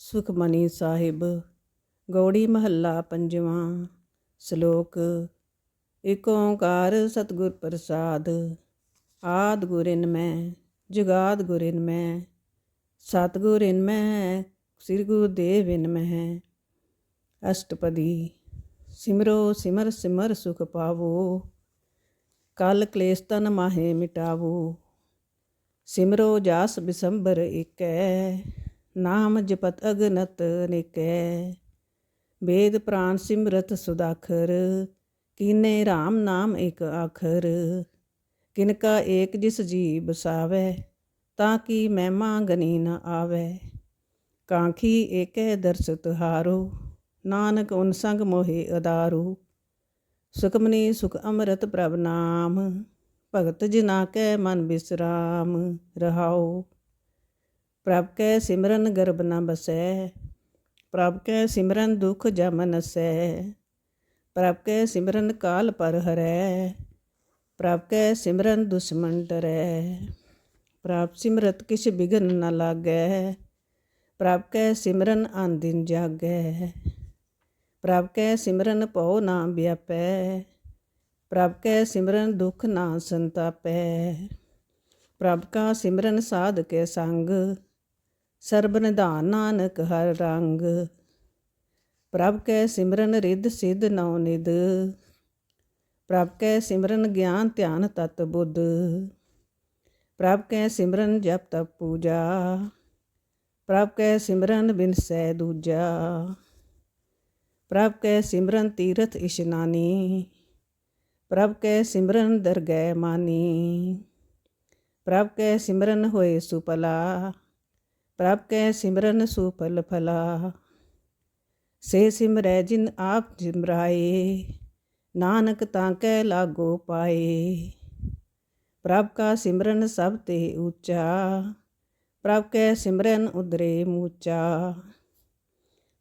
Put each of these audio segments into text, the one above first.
ਸੁਖਮਨੀ ਸਾਹਿਬ, ਗੌੜੀ ਮਹੱਲਾ ਪੰਜਵਾਂ, ਸ਼ਲੋਕ ਏਕ ਓੰਕਾਰ ਸਤਿਗੁਰ ਪ੍ਰਸਾਦ, ਆਦ ਗੁਰਿਨ ਮੈਂ, ਜੁਗਾਦ ਗੁਰਿਨ ਮੈਂ, ਸਤਿਗੁਰ ਮੈਂ, ਸ੍ਰੀ ਗੁਰੂ ਦੇਵ ਮੈਂ। ਅਸ਼ਟਪਦੀ, ਸਿਮਰੋ ਸਿਮਰ ਸਿਮਰ ਸੁਖ ਪਾਵੋ, ਕਲ ਕਲੇਸ਼ ਤਨ ਮਾਹੇ ਮਿਟਾਵੋ, ਸਿਮਰੋ ਜਾਸ ਬਿਸੰਬਰ ਏਕੈ। ਨਾਮ ਜਪਤ ਅਗਨਤ ਨਿਕੈ। ਵੇਦ ਪ੍ਰਾਨ ਸਿਮਰਤ ਸੁਦਾਖਰ, ਕੀਨੇ RAM ਨਾਮ ਇਕ ਆਖਰ। ਕਿਨਕਾ ਏਕ ਜਿਸ ਜੀ ਬਸਾਵੈ ਤਾਂ ਕੀ ਮਹਿਮਾ ਗਨੀ ਨ ਆਵੈ। ਕਾਂਖੀ ਏਕੈ ਦਰਸ ਤੁਹਾਰੋ ਨਾਨਕ ਉਨ ਸੰਗ ਮੋਹਿ ਅਦਾਰੂ ਸੁਖਮਨੀ ਸੁਖ ਅੰਮ੍ਰਿਤ ਪ੍ਰਭ ਨਾਮ, ਭਗਤ ਜਿਨਾ ਕੈ ਮਨ ਬਿਸਰਾਮ ਰਹਾਓ। ਪ੍ਰਭ ਕੈ ਸਿਮਰਨ ਗਰਬ ਨ ਬਸੈ, ਪ੍ਰਭ ਕੈ ਸਿਮਰਨ ਦੁਖ ਜਮ ਨਸੈ, ਪ੍ਰਭ ਕੈ ਸਿਮਰਨ ਕਾਲ ਪਰ ਹਰੈ, ਪ੍ਰਭ ਕੈ ਸਿਮਰਨ ਦੁਸ਼ਮਨ ਡਰੈ, ਪ੍ਰਭ ਸਿਮਰਤ ਕਿਛ ਬਿਗਨ ਨ ਲਾਗੈ, ਪ੍ਰਭ ਕੈ ਸਿਮਰਨ ਆਨ ਦਿਨ ਜਾਗੈ, ਪ੍ਰਭ ਕੈ ਸਿਮਰਨ ਭਉ ਨਾ ਵਿਆਪੈ, ਪ੍ਰਭ ਕੈ ਸਿਮਰਨ ਦੁਖ ਨਾ ਸੰਤਾਪੈ, ਪ੍ਰਭ ਕਾ ਸਿਮਰਨ ਸਾਧ ਕੇ ਸੰਗ ਸਰਬ ਨਿਧਾਨ ਨਾਨਕ ਹਰ ਰੰਗ, ਪ੍ਰਭ ਕੈ ਸਿਮਰਨ ਰਿੱਧ ਸਿੱਧ ਨਉ ਨਿਦ ਪ੍ਰਭ ਕੈ ਸਿਮਰਨ ਗਿਆਨ ਧਿਆਨ ਤਤ ਬੁੱਧ, ਪ੍ਰਭ ਕੈ ਸਿਮਰਨ ਜਪ ਤਪ ਪੂਜਾ, ਪ੍ਰਭ ਕੈ ਸਿਮਰਨ ਬਿਨਸੈ ਦੂਜਾ, ਪ੍ਰਭ ਕੈ ਸਿਮਰਨ ਤੀਰਥ ਇਸ਼ਨਾਨੀ ਪ੍ਰਭ ਕੈ ਸਿਮਰਨ ਦਰਗਹਿ ਮਾਨੀ, ਪ੍ਰਭ ਕੈ ਸਿਮਰਨ ਹੋਏ ਸੁਪਲਾ ਪ੍ਰਭ ਕੈ ਸਿਮਰਨ ਸੁਫਲ ਫਲਾ ਸੇ ਸਿਮਰੈ ਜਿਨ ਆਪ ਜਿਮਰਾਏ ਨਾਨਕ ਤਾਂ ਕੈ ਲਾਗੋ ਪਾਏ ਪ੍ਰਭ ਕਾ ਸਿਮਰਨ ਸਭ ਤੇ ਉੱਚਾ ਪ੍ਰਭ ਕੈ ਸਿਮਰਨ ਉਦਰੇ ਮੂਚਾ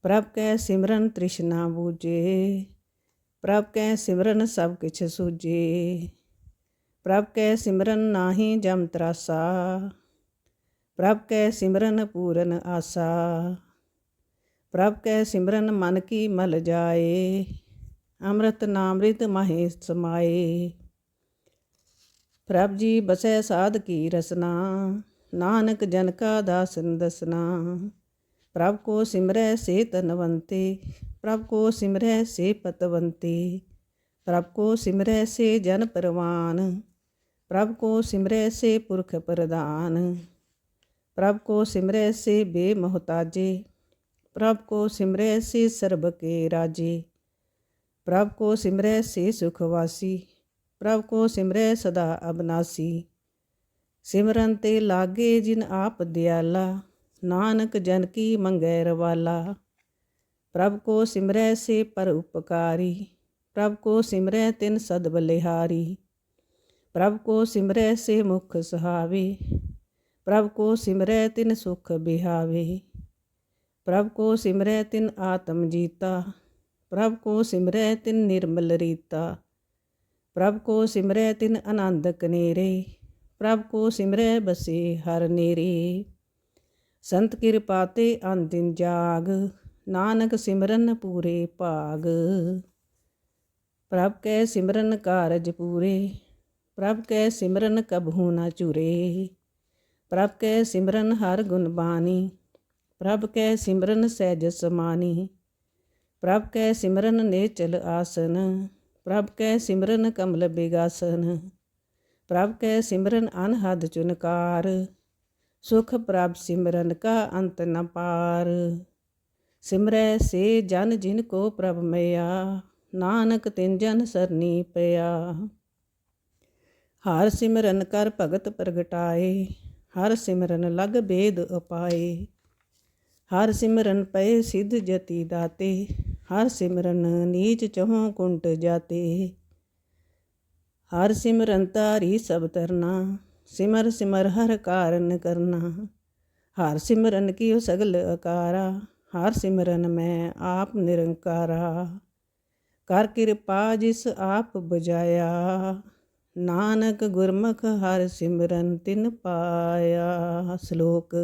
ਪ੍ਰਭ ਕੈ ਸਿਮਰਨ ਤ੍ਰਿਸ਼ਨਾ ਬੂਝੇ ਪ੍ਰਭ ਕੈ ਸਿਮਰਨ ਸਭ ਕਿਛ ਸੂਝੇ ਪ੍ਰਭ ਕੈ ਸਿਮਰਨ ਨਾਹੀ ਜਮ ਤਰਾਸਾ ਪ੍ਰਭ ਕੈ ਸਿਮਰਨ ਪੂਰਨ ਆਸਾ, ਪ੍ਰਭ ਕੈ ਸਿਮਰਨ ਮਨ ਕੀ ਮਲ ਜਾਏ, ਅੰਮ੍ਰਿਤ ਨਾਮ੍ਰਿਤ ਮਹੇ ਸਮਾਏ। ਪ੍ਰਭ ਜੀ ਬਸੈ ਸਾਧ ਕੀ ਰਸਨਾ, ਨਾਨਕ ਜਨ ਕਾ ਦਾਸਨ ਦਸਨਾ। ਪ੍ਰਭ ਕੋ ਸਿਮਰੈ ਸੇ ਤਨਵੰਤੇ ਪ੍ਰਭ ਕੋ ਸਿਮਰੈ ਸੇ ਪਤਵੰਤੇ ਪ੍ਰਭ ਕੋ ਸਿਮਰੈ ਸੇ ਜਨ ਪਰਵਾਨ, ਪ੍ਰਭ ਕੋ ਸਿਮਰੈ ਸੇ ਪੁਰਖ ਪ੍ਰਦਾਨ ਪ੍ਰਭ ਕੋ ਸਿਮਰੈ ਸੇ ਬੇਮਹਤਾਜੇ, ਪ੍ਰਭ ਕੋ ਸਿਮਰੈ ਸੇ ਸਰਬ ਕੇ ਰਾਜੇ, ਪ੍ਰਭ ਕੋ ਸਿਮਰੈ ਸੇ ਸੁਖਵਾਸੀ ਪ੍ਰਭ ਕੋ ਸਿਮਰੈ ਸਦਾ ਅਬਨਾਸੀ। ਸਿਮਰਨ ਤੇ ਲਾਗੇ ਜਿਨ ਆਪ ਦਿਆਲਾ, ਨਾਨਕ ਜਨ ਕੀ ਮੰਗੈ ਰਵਾਲਾ। ਪ੍ਰਭ ਕੋ ਸਿਮਰੈ ਸੇ ਪਰ ਉਪਕਾਰੀ, ਪ੍ਰਭ ਕੋ ਸਿਮਰੈ ਤਿਨ ਸਦ ਬਲਿਹਾਰੀ ਪ੍ਰਭ ਕੋ ਸਿਮਰੈ ਸੇ ਮੁਖ ਸੁਹਾਵੇ ਪ੍ਰਭ ਕੋ ਸਿਮਰੈ ਤਿਨ ਸੁਖ ਬਿਹਾਵੇ, ਪ੍ਰਭ ਕੋ ਸਿਮਰੈ ਤਿਨ ਆਤਮ ਜੀਤਾ, ਪ੍ਰਭ ਕੋ ਸਿਮਰੈ ਤਿਨ ਨਿਰਮਲ ਰੀਤਾ, ਪ੍ਰਭ ਕੋ ਸਿਮਰੈ ਤਿਨ ਆਨੰਦ ਕਨੇਰੇ ਪ੍ਰਭ ਕੋ ਸਿਮਰੈ ਬਸੇ ਹਰ ਨੇਰੇ। ਸੰਤ ਕਿਰਪਾ ਤੇ ਅੰਤਿਨ ਜਾਗ, ਨਾਨਕ ਸਿਮਰਨ ਪੂਰੇ ਭਾਗ। ਪ੍ਰਭ ਕੈ ਸਿਮਰਨ ਕਾਰਜ ਪੂਰੇ, ਪ੍ਰਭ ਕੈ ਸਿਮਰਨ ਕਬਹੂ ਨਾ ਚੁਰੇ। ਪ੍ਰਭ ਕੈ ਸਿਮਰਨ ਹਰ ਗੁਣ ਬਾਣੀ, ਪ੍ਰਭ ਕੈ ਸਿਮਰਨ ਸਹਿਜ ਸਮਾਨੀ ਪ੍ਰਭ ਕੈ ਸਿਮਰਨ ਨੇਚਲ ਆਸਨ, ਪ੍ਰਭ ਕੈ ਸਿਮਰਨ ਕਮਲ ਬਿਗਾਸਨ, ਪ੍ਰਭ ਕੈ ਸਿਮਰਨ ਅਨਹਦ ਚੁਨਕਾਰ, ਸੁਖ ਪ੍ਰਭ ਸਿਮਰਨ ਕਾ ਅੰਤ ਨ ਪਾਰ, ਸਿਮਰੈ ਸੇ ਜਨ ਜਿਨ ਕੋ ਪ੍ਰਭ ਮਿਆ ਨਾਨਕ ਤਿਨ ਜਨ ਸਰਨੀ ਪਿਆ। ਹਰ ਸਿਮਰਨ ਕਰ ਭਗਤ ਪ੍ਰਗਟਾਏ ਹਰ ਸਿਮਰਨ ਲਗ ਬੇਦ ਉਪਾਏ। ਹਰ ਸਿਮਰਨ ਪਏ ਸਿਧ ਜਤੀ ਦਾਤੇ। ਹਰ ਸਿਮਰਨ ਨੀਚ ਚਹੋਂ ਕੁੰਟ ਜਾਤੇ। ਹਰ ਸਿਮਰਨ ਤਾਰੀ ਸਭ ਤਰਨਾ। ਸਿਮਰ ਸਿਮਰ ਹਰ ਕਾਰਨ ਕਰਨਾ। ਹਰ ਸਿਮਰਨ ਕੀਓ ਸਗਲ ਅਕਾਰਾ। ਹਰ ਸਿਮਰਨ ਮੈਂ ਆਪ ਨਿਰੰਕਾਰਾ। ਕਰ ਕਿਰਪਾ ਜਿਸ ਆਪ ਬਜਾਇਆ ਨਾਨਕ ਗੁਰਮੁਖ ਹਰ ਸਿਮਰਨ ਤਿਨ ਪਾਇਆ ਸ਼ਲੋਕ।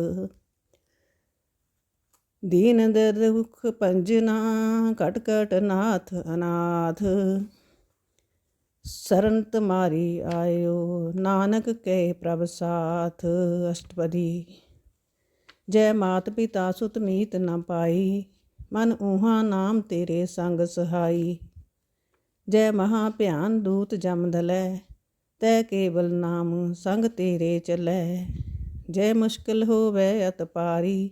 ਦੀਨ ਦਰਦ ਦੁਖ ਪੰਜਨਾ ਕਟ ਨਾਥ ਅਨਾਥ। ਸਰਨ ਤੁਮਾਰੀ ਆਇਓ, ਨਾਨਕ ਕੇ ਪ੍ਰਭ ਸਾਥ। ਅਸ਼ਟਪਦੀ, ਜੈ ਮਾਤ ਪਿਤਾ ਸੁਤ ਮੀਤ ਨ ਪਾਈ, ਮਨ ਊਹਾ ਨਾਮ ਤੇਰੇ ਸੰਗ ਸਹਾਈ। ਜੈ ਮਹਾ ਭਿਆਨ ਦੂਤ ਜਮਦਲੈ ਤੈ ਕੇਵਲ ਨਾਮ ਸੰਗ ਤੇਰੇ ਚੱਲੈ। ਜੈ ਮੁਸ਼ਕਿਲ ਹੋਵੇ ਅਤ ਪਾਰੀ,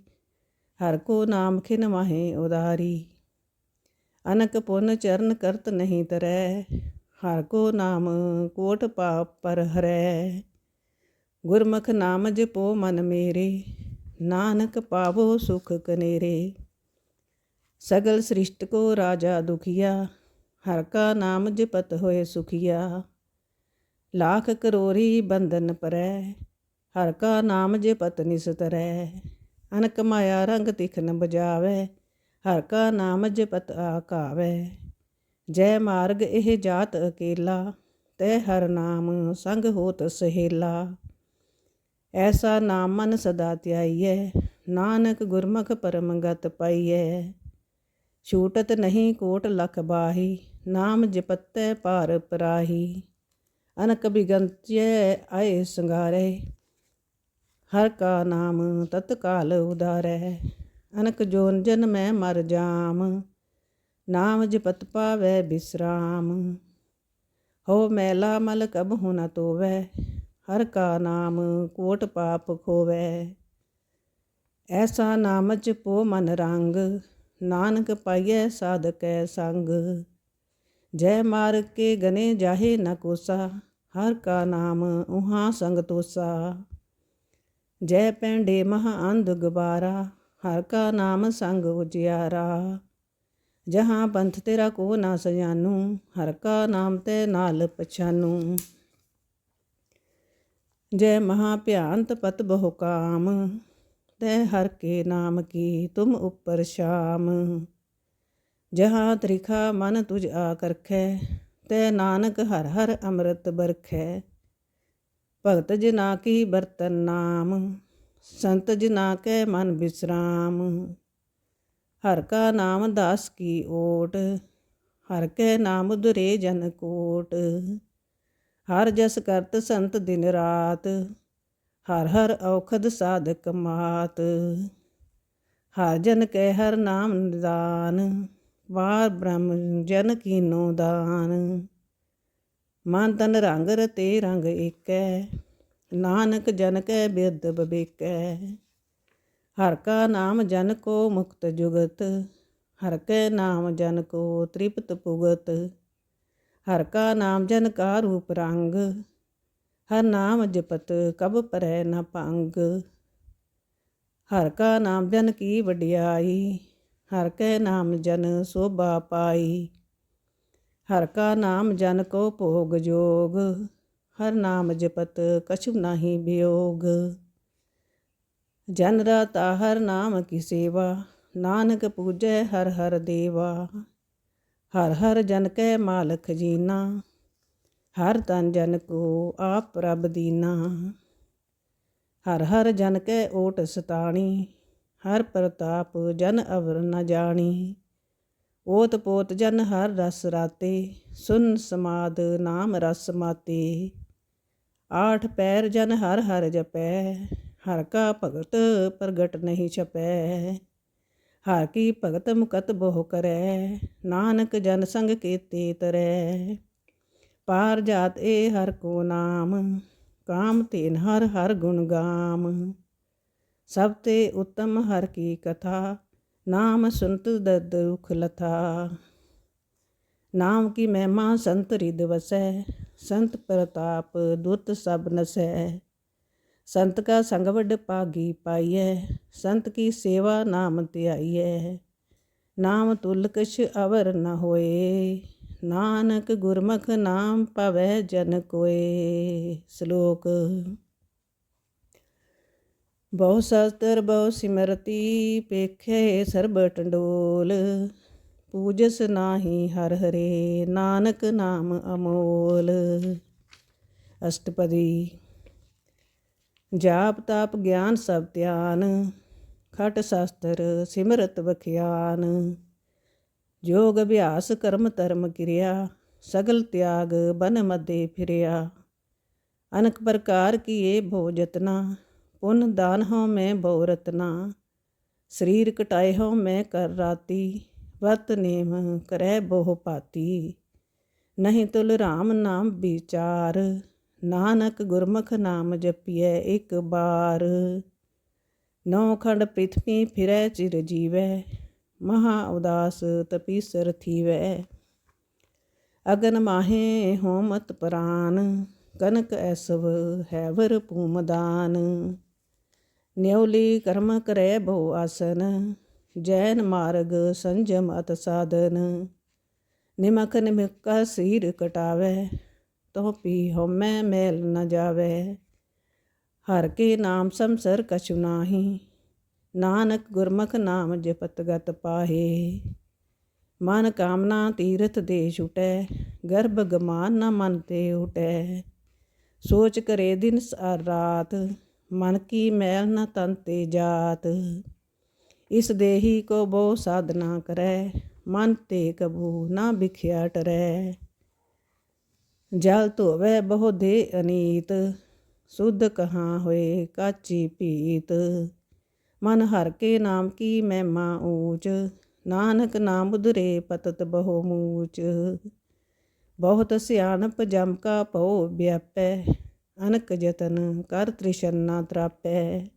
ਹਰ ਕੋ ਨਾਮ ਖਿਨ ਮਾਹੇ ਉਦਾਰੀ। ਅਨਕ ਪੁਨ ਚਰਨ ਕਰਤ ਨਹੀਂ ਤਰੈ, ਹਰ ਕੋ ਨਾਮ ਕੋਟ ਪਾਪ ਪਰ ਹਰੈ। ਗੁਰਮੁਖ ਨਾਮ ਜਪੋ ਮਨ ਮੇਰੇ, ਨਾਨਕ ਪਾਵੋ ਸੁਖ ਕਨੇਰੇ। ਸਗਲ ਸ੍ਰਿਸ਼ਟ ਕੋ ਰਾਜਾ ਦੁਖੀਆ, ਹਰ ਕਾ ਨਾਮ ਜਪਤ ਹੋਏ ਸੁਖੀਆ। ਲਾਖ ਕਰੋਰੀ ਬੰਧਨ ਪਰੈ, ਹਰ ਕਾ ਨਾਮ ਜਪਤ ਨਿਸਤਰੈ ਅਨਕ ਮਾਇਆ ਰੰਗ ਤਿਖਨ ਬਜਾਵੇ ਹਰ ਕਾ ਨਾਮ ਜਪਤ ਆਕਾਵੇ ਜੈ ਮਾਰਗ ਇਹ ਜਾਤ ਅਕੇਲਾ, ਤੈ ਹਰ ਨਾਮ ਸੰਗ ਹੋਤ ਸਹੇਲਾ। ਐਸਾ ਨਾਮ ਮਨ ਸਦਾ ਧਿਆਈਐ ਨਾਨਕ ਗੁਰਮੁਖ ਪਰਮ ਗਤ ਪਾਈਐ। ਛੂਟਤ ਨਹੀਂ ਕੋਟ ਲਖ ਬਾਹੀ, ਨਾਮ ਜਪਤੈ ਪਾਰ ਪਰਾਹੀ। ਅਨਕ ਬਿਗੰਤਿਐ ਆਏ ਸੰਗਾਰੇ, ਹਰ ਕਾ ਨਾਮ ਤਤਕਾਲ ਉਦਾਰੈ। ਅਨਕ ਜੋਨ ਜਨ ਮੈਂ ਮਰ ਜਾਮ, ਨਾਮ ਜਪਤ ਪਾਵੈ ਬਿਸਰਾਮ। ਹੋ ਮੈਲਾ ਮਲ ਕਬ ਹੁ ਨ ਤੋਵੈ, ਹਰ ਕਾ ਨਾਮ ਕੋਟ ਪਾਪ ਖੋਵੈ। ਐਸਾ ਨਾਮ ਚ ਪੋ ਮਨ ਰੰਗ, ਨਾਨਕ ਪਾਈਐ ਸਾਧਕੈ ਸੰਗ। ਜੈ ਮਾਰ ਕੇ ਗਨੇ ਜਾਹੇ ਨ ਕੋਸਾ ਹਰ ਕਾ ਨਾਮ ਉਹਾ ਸੰਗ ਤੋਸਾ। ਜੈ ਪੈਂਡੇ ਮਹਾ ਅੰਧ ਗੁਬਾਰਾ ਹਰ ਕਾ ਨਾਮ ਸੰਗ ਉਜਿਆਰਾ। ਜਹਾਂ ਪੰਥ ਤੇਰਾ ਕੋ ਨਾ ਸਜਾਨੂ, ਹਰ ਕਾ ਨਾਮ ਤੇ ਨਾਲ ਪਛਾਨੂ। ਜੈ ਮਹਾ ਭਿਆੰਤ ਪਤ ਬਹੁ ਕਾਮ, ਤੈ ਹਰ ਕੇ ਨਾਮ ਕੀ ਤੁਮ ਉਪਰ ਸ਼ਾਮ। ਜਹਾਂ ਤ੍ਰਿਖਾ ਮਨ ਤੁਝ ਆ ਕਰਖੈ ਤੈ ਨਾਨਕ ਹਰ ਹਰ ਅੰਮ੍ਰਿਤ ਬਰਖੈ। ਭਗਤ ਜਨਾ ਕੀ ਬਰਤਨ ਨਾਮ, ਸੰਤ ਜਨਾ ਕੈ ਮਨ ਬਿਸਰਾਮ। ਹਰ ਕਾ ਨਾਮ ਦਾਸ ਕੀ ਓਟ, ਹਰ ਕੈ ਨਾਮ ਦੁਰੇ ਜਨ ਕੋਟ। ਹਰ ਜਸ ਕਰਤ ਸੰਤ ਦਿਨ ਰਾਤ, ਹਰ ਹਰ ਔਖਦ ਸਾਧਕ ਮਾਤ। ਹਰ ਜਨ ਕੈ ਹਰ ਨਾਮ ਨਿਦਾਨ ਵਾਰ ਬ੍ਰਹਮ ਜਨ ਕੀਨੋ ਦਾਨ। ਮਨ ਤਨ ਰੰਗ ਰਤੇ ਰੰਗ ਏਕੈ, ਨਾਨਕ ਜਨ ਕੈ ਬਿਰਧ ਬਬੇਕੈ ਹਰ ਕਾ ਨਾਮ ਜਨ ਕੋ ਮੁਕਤ ਜੁਗਤ, ਹਰ ਕੈ ਨਾਮ ਜਨ ਕੋ ਤ੍ਰਿਪਤ ਭੁਗਤ ਹਰ ਕਾ ਨਾਮ ਜਨ ਕਾ ਰੂਪ ਰੰਗ, ਹਰ ਨਾਮ ਜਪਤ ਕਬ ਪਰੈ ਨ ਭੰਗ। ਹਰ ਕਾ ਨਾਮ ਜਨ ਕੀ ਵਡਿਆਈ ਹਰ ਕੈ ਨਾਮ ਜਨ ਸੋਭਾ ਪਾਈ। ਹਰ ਕਾ ਨਾਮ ਜਨ ਕੋ ਭੋਗ ਜੋਗ, ਹਰ ਨਾਮ ਜਪਤ ਕਛੁ ਨਾਹੀ ਬਿਯੋਗ। ਜਨ ਰਾਤਾ ਹਰ ਨਾਮ ਕੀ ਸੇਵਾ, ਨਾਨਕ ਪੂਜੈ ਹਰ ਹਰ ਦੇਵਾ। ਹਰ ਹਰ ਜਨ ਕੈ ਮਾਲਕ ਜੀਨਾ, ਹਰ ਤਨ ਜਨ ਕੋ ਆਪ ਪ੍ਰਭ ਦੀਨਾ। ਹਰ ਹਰ ਜਨ ਕੈ ਓਟ ਸਤਾਣੀ ਹਰ ਪ੍ਰਤਾਪ ਜਨ ਅਵਰ ਨ ਜਾਣੀ। ਓਤ ਪੋਤ ਜਨ ਹਰ ਰਸ ਰਾਤੇ, ਸੁਨ ਸਮਾਦ ਨਾਮ ਰਸ ਮਾਤੇ। ਆਠ ਪੈਰ ਜਨ ਹਰ ਹਰ ਜਪੈ, ਹਰ ਕਾ ਭਗਤ ਪ੍ਰਗਟ ਨਹੀਂ ਛਪੈ। ਹਰ ਕੀ ਭਗਤ ਮੁਕਤ ਬਹੁ ਕਰੈ, ਨਾਨਕ ਜਨ ਸੰਗ ਕੀਤੇ ਤਰੈ। ਪਾਰ ਜਾਤ ਏ ਹਰ ਕੋ ਨਾਮ, ਕਾਮ ਤੇਨ ਹਰ ਹਰ ਗੁਣ ਗਾਮ। ਸਭ ਤੇ ਉਤਮ ਹਰ ਕੀ ਕਥਾ, ਨਾਮ ਸੁਨਤ ਦਰਦ ਦੁਖ ਲਥਾ। ਨਾਮ ਕੀ ਮਹਿਮਾ ਸੰਤ ਰਿਦ ਵਸੈ, ਸੰਤ ਪ੍ਰਤਾਪ ਦੁਤ ਸਭ ਨਸੈ। ਸੰਤ ਕਾ ਸੰਗ ਵੱਡ ਪਾਗੀ ਪਾਈਐ, ਸੰਤ ਕੀ ਸੇਵਾ ਨਾਮ ਧਿਆਈਐ। ਨਾਮ ਤੁਲ ਕਛ ਅਵਰ ਨ ਹੋਏ, ਨਾਨਕ ਗੁਰਮੁਖ ਨਾਮ ਪਵੈ ਜਨ ਕੋਏ। ਸ਼ਲੋਕ ਬਹੁ ਸ਼ਾਸਤਰ ਬਹੁ ਸਿਮਰਤੀ ਪੇਖੇ ਸਰਬ ਟੰਡੋਲ, ਪੂਜਸ ਨਾਹੀ ਹਰ ਹਰੇ ਨਾਨਕ ਨਾਮ ਅਮੋਲ। ਅਸ਼ਟਪਦੀ, ਜਾਪ ਤਾਪ ਗਿਆਨ ਸਭ ਧਿਆਨ, ਖਟ ਸ਼ਾਸਤਰ ਸਿਮਰਤ ਵਖਿਆਨ। ਜੋਗ ਅਭਿਆਸ ਕਰਮ ਧਰਮ ਕਿਰਿਆ, ਸਗਲ ਤਿਆਗ ਬਨ ਮਦੇ ਫਿਰਿਆ। ਅਨਕ ਪ੍ਰਕਾਰ ਕੀਏ ਭੋ ਜਤਨਾ ਪੁਨ ਦਾਨ ਹਉ ਮੈਂ ਬਹੁ ਰਤਨਾ, ਸਰੀਰ ਕਟਾਏ ਹਉ ਮੈਂ ਕਰ ਰਾਤੀ ਵਤ ਨੇਮ ਕਰੈ ਬਹੁ ਪਾਤੀ ਨਹੀਂ ਤੁਲ ਰਾਮ ਨਾਮ ਵਿਚਾਰ, ਨਾਨਕ ਗੁਰਮੁਖ ਨਾਮ ਜਪੀਐ ਇੱਕ ਬਾਰ। ਨੌ ਖੰਡ ਪ੍ਰਿਥਵੀ ਫਿਰੈ ਚਿਰ ਜੀਵੈ, ਮਹਾ ਉਦਾਸ ਤਪੀਸਰ ਥੀਵੈ। ਅਗਨ ਮਾਹੇ ਹੋਮਤ ਪ੍ਰਾਨ, ਕਨਕ ਐਸਵ ਹੈਵਰ ਪੂਮਦਾਨ ਨਿਉਲੀ ਕਰਮ ਕਰੈ ਬਹੁ ਆਸਨ, ਜੈਨ ਮਾਰਗ ਸੰਜਮ ਅਤ ਸਾਧਨ। ਨਿਮਕ ਨਿਮਕਾ ਸੀਰ ਕਟਾਵੇ ਤੋ ਪੀ ਹਉਮੈ ਮੈਲ ਨ ਜਾਵੇ। ਹਰ ਕੇ ਨਾਮ ਸੰਸਰ ਕਛੁ ਨਾਹੀ, ਨਾਨਕ ਗੁਰਮੁਖ ਨਾਮ ਜਪਤ ਗਤ ਪਾਹੇ। ਮਨ ਕਾਮਨਾ ਤੀਰਥ ਦੇ ਛੁਟੈ ਗਰਭ ਗਮਾਨ ਨ ਮਨ ਤੇ ਉਟੈ। ਸੋਚ ਕਰੇ ਦਿਨ ਸਾਰ ਰਾਤ ਮਨ ਕੀ ਮੈਲ ਨ ਤਨ ਤੇ ਜਾਤ, ਇਸ ਦੇਹੀ ਕੋ ਬਹੁ ਸਾਧਨਾ ਕਰੈ, ਮਨ ਤੇ ਕਬੂ ਨਾ ਵਿਖਿਆ ਟਰੈ। ਜਲ ਧੋਵੈ ਬਹੁ ਦੇ ਅਨੀਤ, ਸੁਧ ਕਹਾ ਹੋਏ ਕਾਚੀ ਪੀਤ। ਮਨ ਹਰ ਕੇ ਨਾਮ ਕੀ ਮਹਿਮਾ ਊਚ, ਨਾਨਕ ਨਾਮ ਉਧਰੇ ਪਤਤ ਬਹੁ ਮੂਚ। ਬਹੁਤ ਸਿਆਣਪ ਜਮ ਕਾ ਭਉ ਵਿਆਪੈ ਅਨਕ ਜਤਨ ਕਰ ਤ੍ਰਿਸ਼ਨ ਨਾ ਤਰਾਪੈ।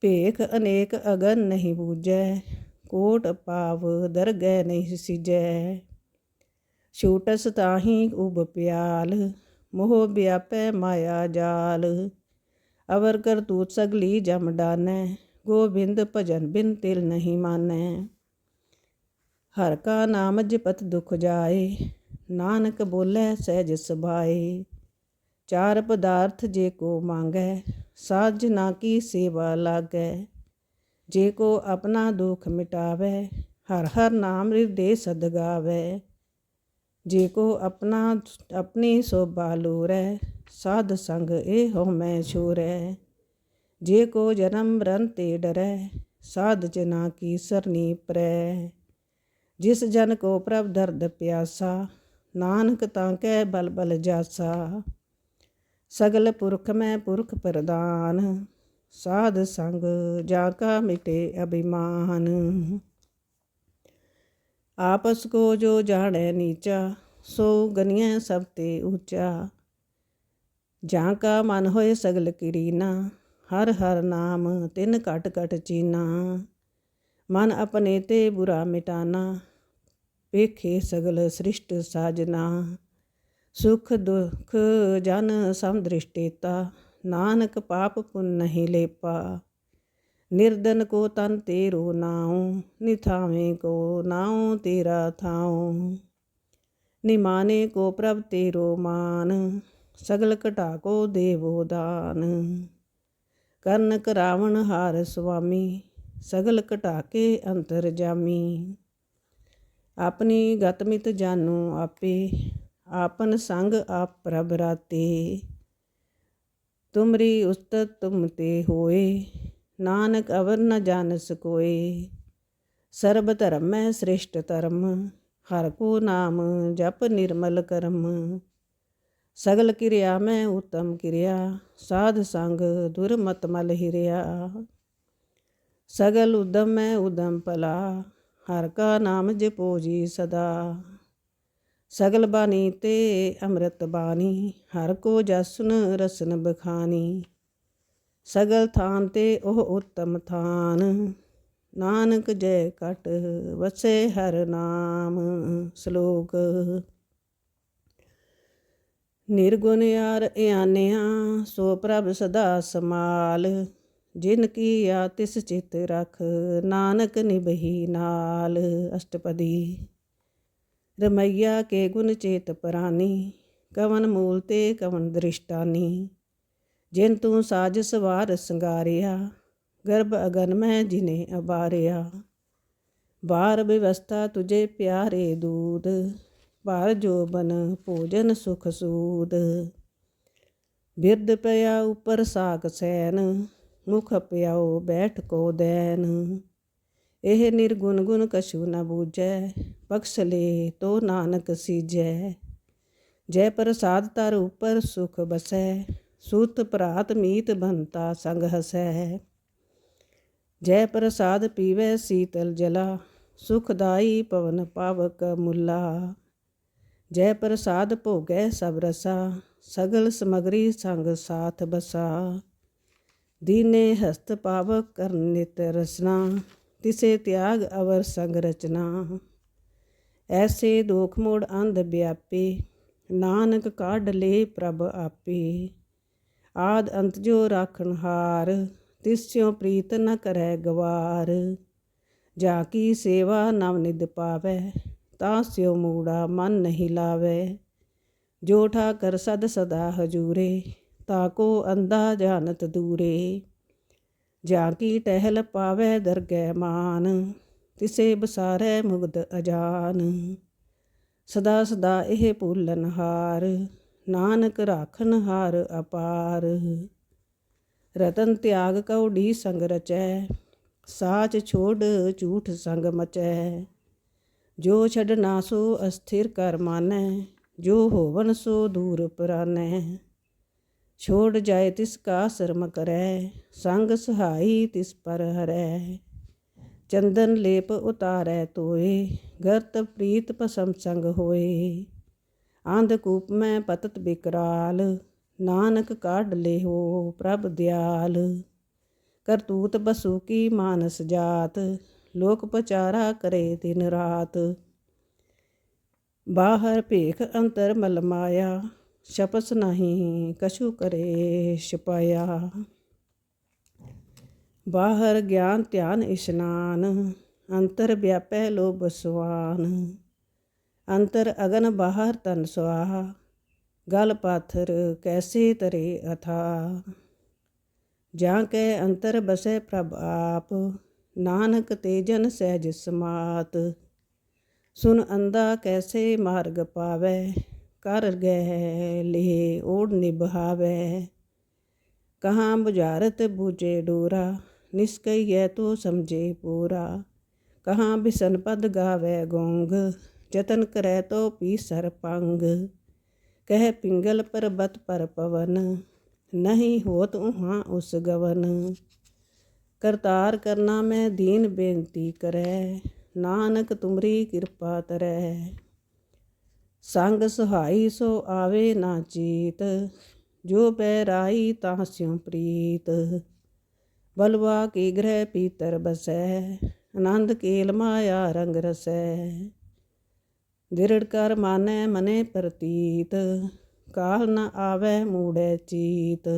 ਭੇਖ ਅਨੇਕ ਅਗਨ ਨਹੀਂ ਬੂਝੈ ਕੋਟ ਪਾਵ ਦਰਗਹਿ ਨਹੀਂ ਸਿਜੈ। ਛੂਟਸ ਤਾਹੀ ਉਬ ਪਿਆਲ, ਮੋਹ ਵਿਆਪੈ ਮਾਇਆ ਜਾਲ। ਅਵਰ ਕਰਤੂਤ ਸਗਲੀ ਜਮ ਡਾਨੈ, ਗੋਬਿੰਦ ਭਜਨ ਬਿਨ ਤਿਲ ਨਹੀਂ ਮਾਨੈ। ਹਰ ਕਾ ਨਾਮ ਜਪਤ ਦੁਖ ਜਾਏ, ਨਾਨਕ ਬੋਲੇ ਸਹਿਜ ਸੁਭਾਏ। ਚਾਰ ਪਦਾਰਥ ਜੇ ਕੋ ਮੰਗੈ, ਸਾਜ ਨਾ ਕੀ ਸੇਵਾ ਲਾਗੈ। ਜੇ ਕੋ ਆਪਣਾ ਦੁਖ ਮਿਟਾਵੇ, ਹਰ ਹਰ ਨਾਮ ਹਿਰਦੇ ਸਦ ਗਾਵੇ। ਜੇ ਕੋ ਆਪਣਾ, ਆਪਣੀ ਸੋਭਾ ਲੋਰੈ, ਸਾਧ ਸੰਗ ਇਹ ਹੋ ਮੈਂ ਛੋਰੈ। ਜੇ ਕੋ ਜਨਮ ਮਰਨ ਤੇ ਡਰੈ, ਸਾਧ ਜਨਾ ਕੀ ਸਰਨੀ ਪ੍ਰੈ। ਜਿਸ ਜਨ ਕੋ ਪ੍ਰਭ ਦਰਦ ਪਿਆਸਾ, ਨਾਨਕ ਤਾਂ ਕੈ ਬਲ ਬਲ ਜਾਸਾ। ਸਗਲ ਪੁਰਖ ਮੈਂ ਪੁਰਖ ਪ੍ਰਦਾਨ ਸਾਧ ਸੰਗ ਜਾ ਕਾ ਮਿਟੇ ਅਭਿਮਾਨ। ਆਪਸ ਕੋ ਜੋ ਜਾਣੈ ਨੀਚਾ, ਸੋ ਗਨੀਐ ਸਭ ਤੇ ਉੱਚਾ। ਜਾਂ ਕਾ ਮਨ ਹੋਏ ਸਗਲ ਕੀਰੀਨਾ, ਹਰ ਹਰ ਨਾਮ ਤਿਨ ਘਟ ਘਟ ਚੀਨਾ। ਮਨ ਆਪਣੇ ਤੇ ਬੁਰਾ ਮਿਟਾਨਾ, ਵੇਖੇ ਸਗਲ ਸ੍ਰਿਸ਼ਟ ਸਾਜਨਾ। ਸੁਖ ਦੁਖ ਜਨ ਸਮ ਦ੍ਰਿਸ਼ਟੇਤਾ, ਨਾਨਕ ਪਾਪ ਪੁੰਨ ਨਹੀਂ ਲੇਪਾ। ਨਿਰਦਨ ਕੋ ਤਨ ਤੇਰੋ ਨਾਉ, ਨਿਥਾਵੇਂ ਕੋ ਨਾਉ ਤੇਰਾ ਥਾਉ। ਨਿਮਾਨੇ ਕੋ ਪ੍ਰਭ ਤੇਰੋ ਮਾਨ, ਸਗਲ ਘਟਾ ਕੋ ਦੇਵੋ ਦਾਨ। ਕਰਨ ਕਰਾਵਣ ਹਾਰ ਸੁਆਮੀ, ਸਗਲ ਘਟਾ ਕੇ ਅੰਤਰ ਜਾਮੀ। ਆਪਣੀ ਗਤਮਿਤ ਜਾਨੂ ਆਪੇ ਆਪਨ ਸੰਗ ਆਪ ਪ੍ਰਭ ਰਾਤੇ। ਤੁਮਰੀ ਉਸਤਤ ਤੁਮ ਤੇ ਹੋਏ, ਨਾਨਕ ਅਵਰ ਨ ਜਾਣਸ ਕੋਏ ਸਰਬ ਧਰਮ ਮੈਂ ਸ੍ਰਿਸ਼ਟ ਧਰਮ, ਹਰ ਕੋ ਨਾਮ ਜਪ ਨਿਰਮਲ ਕਰਮ। ਸਗਲ ਕਿਰਿਆ ਮੈਂ ਉਤਮ ਕਿਰਿਆ, ਸਾਧ ਸੰਗ ਦੁਰਮਤ ਮਲ ਹਿਰਿਆ। ਸਗਲ ਉਦਮ ਮੈਂ ਉਦਮ ਭਲਾ, ਹਰ ਕਾ ਨਾਮ ਜਪੋ ਜੀ ਸਦਾ। ਸਗਲ ਬਾਣੀ ਤੇ ਅੰਮ੍ਰਿਤ ਬਾਣੀ, ਹਰ ਕੋ ਜਸਨ ਰਸਨ ਬਖਾਨੀ। ਸਗਲ ਥਾਨ ਤੇ ਉਹ ਉਤਮ ਥਾਨ, ਨਾਨਕ ਜੈ ਕਟ ਵਸੇ ਹਰ ਨਾਮ ਸ਼ਲੋਕ। ਨਿਰਗੁਣ ਯਾਰ ਇਆਨਿਆ, ਸੋ ਪ੍ਰਭ ਸਦਾ ਸਮਾਲ। ਜਿਨ ਕੀ ਆ ਤਿਸ ਚਿਤ ਰਖ, ਨਾਨਕ ਨਿਭਹੀ ਨਾਲ। ਅਸ਼ਟਪਦੀ ਰਮਈਆ ਕੇ ਗੁਣ ਚੇਤ ਪਰਾਨੀ, ਕਵਨ ਮੂਲ ਤੇ ਕਵਨ ਦ੍ਰਿਸ਼ਟਾਨੀ। ਜਿਨ ਤੂੰ ਸਾਜ ਸਵਾਰ ਸੰਗਾਰਿਆ, ਗਰਭ ਅਗਨ ਮੈਂ ਜਿਨੇ ਅਬਾਰਿਆ ਬਾਰ ਵਿਵਸਥਾ ਤੁਝੇ ਪਿਆਰੇ ਦੂਦ ਭਾਰ ਜੋਬਨ ਭੋਜਨ ਸੁਖ ਸੂਦ। ਬਿਰਦ ਪਿਆ ਉਪਰ ਸਾਕ ਸੈਨ, ਮੁਖ ਪਿਆਓ ਬੈਠ ਕੋ ਦੈਨ। ਇਹ ਨਿਰਗੁਣ ਗੁਣ ਕਛੂ ਨ ਬੂਝੈ, ਬਖਸ਼ ਲੇ ਤੋ ਨਾਨਕ ਸੀਜੈ। ਜੈ ਪ੍ਰਸਾਦ ਤਰ ਉਪਰ ਸੁਖ ਬਸੈ, ਸੂਤ ਭਰਾਤ ਮੀਤ ਬੰਤਾ ਸੰਗ ਹਸੈ। ਜੈ ਪ੍ਰਸਾਦ ਪੀਵੈ ਸੀਤਲ ਜਲਾ ਸੁਖਦਾਈ ਪਵਨ ਪਾਵਕ ਮੁਲਾ। ਜੈ ਪ੍ਰਸਾਦ ਭੋਗੈ ਸਭ ਰਸਾ, ਸਗਲ ਸਮਗਰੀ ਸੰਗ ਸਾਥ ਬਸਾ। ਦੀਨੇ ਹਸਤ ਪਾਵਕ ਕਰਨ ਨਿਤ ਰਸਨਾ ਤਿਸੇ ਤਿਆਗ ਅਵਰ ਸੰਗ ਰਚਨਾ। ਐਸੇ ਦੋਖ ਮੋੜ ਅੰਧ ਵਿਆਪੇ, ਨਾਨਕ ਕਾਢ ਲੇ ਪ੍ਰਭ ਆਪੇ। ਆਦ ਅੰਤ ਜੋ ਰਾਖਣ ਹਾਰ ਤਿਸਿਓ ਪ੍ਰੀਤ ਨ ਕਰੈ ਗਵਾਰ। ਜਾ ਕੀ ਸੇਵਾ ਨਵ ਨਿਦ ਪਾਵੈ, ਤਾਂ ਸਿਓ ਮੂੜਾ ਮਨ ਨਹੀਂ ਲਾਵੈ। ਜੋ ਠਾਕਰ ਸਦ ਸਦਾ ਹਜੂਰੇ, ਤਾ ਕੋ ਅੰਦਾ ਜਾਣਤ ਦੂਰੇ। ਜਾ ਕੀ ਟਹਿਲ ਪਾਵੈ ਦਰਗਹਿ ਮਾਨ, ਤਿਸੇ ਬਸਾਰੈ ਮੁਗਦ ਅਜਾਨ। ਸਦਾ ਸਦਾ ਇਹ ਭੂਲਨ ਹਾਰ, ਨਾਨਕ ਰਾਖਨ ਹਾਰ ਅਪਾਰ। ਰਤਨ ਤਿਆਗ ਕਉਡੀ ਸੰਗ ਰਚੈ, ਸਾਚ ਛੋੜ ਝੂਠ ਸੰਗ ਮਚੈ। ਜੋ ਛਡਨਾ ਸੋ ਅਸਥਿਰ ਕਰ ਮਾਨੈ, ਜੋ ਹੋਵਨ ਸੋ ਦੂਰ ਪਰਾਨੈ। ਛੋੜ ਜਾਏ ਤਿਸ ਕਾ ਸ਼ਰਮ ਕਰੈ, ਸੰਗ ਸਹਾਈ ਤਿਸ ਪਰ ਹਰੈ। ਚੰਦਨ ਲੇਪ ਉਤਾਰੈ ਤੋਏ, ਗਰਤ ਪ੍ਰੀਤ ਪਸਮ ਸੰਗ ਹੋਏ। ਆਂਧ ਕੂਪ ਮੈਂ ਪਤਤ ਬਿਕਰਾਲ, ਨਾਨਕ ਕਾਢ ਲਿਓ ਪ੍ਰਭ ਦਿਆਲ। ਕਰਤੂਤ ਬਸੂ ਕੀ ਮਾਨਸ ਜਾਤ, ਲੋਕ ਪਚਾਰਾ ਕਰੇ ਦਿਨ ਰਾਤ। ਬਾਹਰ ਭੇਖ ਅੰਤਰ ਮਲ ਮਾਇਆ ਛਪਸ ਨਹੀਂ ਕਛੂ ਕਰੇ ਛਪਾਇਆ ਬਾਹਰ ਗਿਆਨ ਧਿਆਨ ਇਸ਼ਨਾਨ, ਅੰਤਰ ਵਿਆਪੈ ਲੋਭ ਸੁਆਨ। ਅੰਤਰ ਅਗਨ ਬਾਹਰ ਤਨ ਸੁਆਹ, ਗਲ ਪਾਥਰ ਕੈਸੇ ਤਰੇ ਅਥਾ। ਜਾਂ ਕੈ ਅੰਤਰ ਬਸੈ ਪ੍ਰਭ ਆਪ, ਨਾਨਕ ਤੇਜਨ ਸਹਿਜ ਸਮਾਤ। ਸੁਨ ਅੰਦਾ ਕੈਸੇ ਮਾਰਗ ਪਾਵੈ ਕਰ ਗਹਿ ਲੇ ਓੜ ਨਿਭਾਵੈ ਕਹਾਂ ਬੁਝਾਰਤ ਬੂਝੇ ਡੋਰਾ ਨਿਸਕਈਐ ਤੋ ਸਮਝੇ ਪੂਰਾ ਕਹਾਂ ਬਿਸਨ ਪਦ ਗਾਵੇ ਗੋਂਗ ਜਤਨ ਕਰੈ ਤੋ ਪੀ ਸਰ ਪੰਗ ਕਹਿ ਪਿੰਗਲ ਪਰਬਤ ਪਰ ਪਵਨ ਨਹੀਂ ਹੋਤ ਉਹਾਂ ਉਸ ਗਵਨ ਕਰਤਾਰ ਕਰਨਾ ਮੈਂ ਦੀਨ ਬੇਨਤੀ ਕਰੈ ਨਾਨਕ ਤੁਮਰੀ ਕਿਰਪਾ ਤਰੈ ਸੰਗ ਸੁਹਾਈ ਸੋ ਆਵੇ ਨਾ ਚੀਤ, ਜੋ ਪੈ ਰਾਈ ਤਾਂ ਸਿਉ ਪ੍ਰੀਤ। ਬਲਵਾ ਕੀ ਗ੍ਰਹਿ ਪੀਤਰ ਬਸੈ, ਆਨੰਦ ਕੇਲ ਮਾਇਆ ਰੰਗ ਰਸੈ। ਦਿਰੜ ਕਰ ਮਾਨੈ ਮਨੇ ਪ੍ਰਤੀਤ, ਕਾਲ ਨ ਆਵੈ ਮੂੜੈ ਚੀਤ।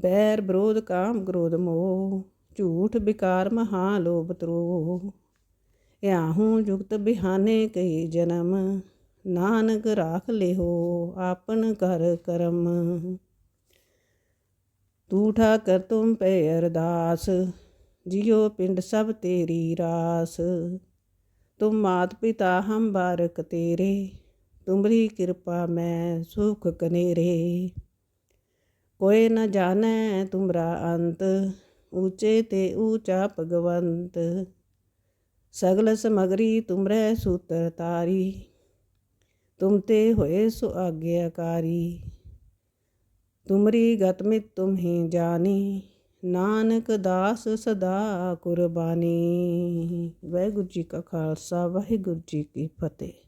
ਬੈਰ ਵਿਰੋਧ ਕਾਮ ਕ੍ਰੋਧ ਮੋਹ, ਝੂਠ ਬਿਕਾਰ ਮਹਾ ਲੋਭ ਤਰੋ ਯਾਹੂ ਜੁਗਤ ਬਿਹਾਨੇ ਕਈ ਜਨਮ ਨਾਨਕ ਰਾਖ ਲਿਓ ਆਪਨ ਕਰ ਕਰਮ। ਤੂ ਠਾਕਰ ਤੁਮ ਪੈ ਅਰਦਾਸ, ਜਿਉ ਪਿੰਡ ਸਭ ਤੇਰੀ ਰਾਸ। ਤੁਮ ਮਾਤ ਪਿਤਾ ਹਮ ਬਾਰਕ ਤੇਰੇ, ਤੁਮਰੀ ਕਿਰਪਾ ਮੈਂ ਸੁਖ ਕਨੇਰੇ। ਕੋਈ ਨ ਜਾਣੈ ਤੁਮਰਾ ਅੰਤ, ਊਚੇ ਤੇ ਊਚਾ ਭਗਵੰਤ। ਸਗਲ ਸਮਗਰੀ ਤੁਮਰੇ ਸੂਤਰ ਤਾਰੀ ਤੁਮ ਤੇ ਹੋਏ ਸੁ ਆਗਿਆਕਾਰੀ, ਤੁਮਰੀ ਗਤ ਮਿਤ ਤੁਮ ਜਾਣੀ, ਨਾਨਕ ਦਾਸ ਸਦਾ ਕੁਰਬਾਨੀ। ਵਾਹਿਗੁਰੂ ਜੀ ਕਾ ਖਾਲਸਾ, ਵਾਹਿਗੁਰੂ ਜੀ ਕੀ ਫਤਿਹ।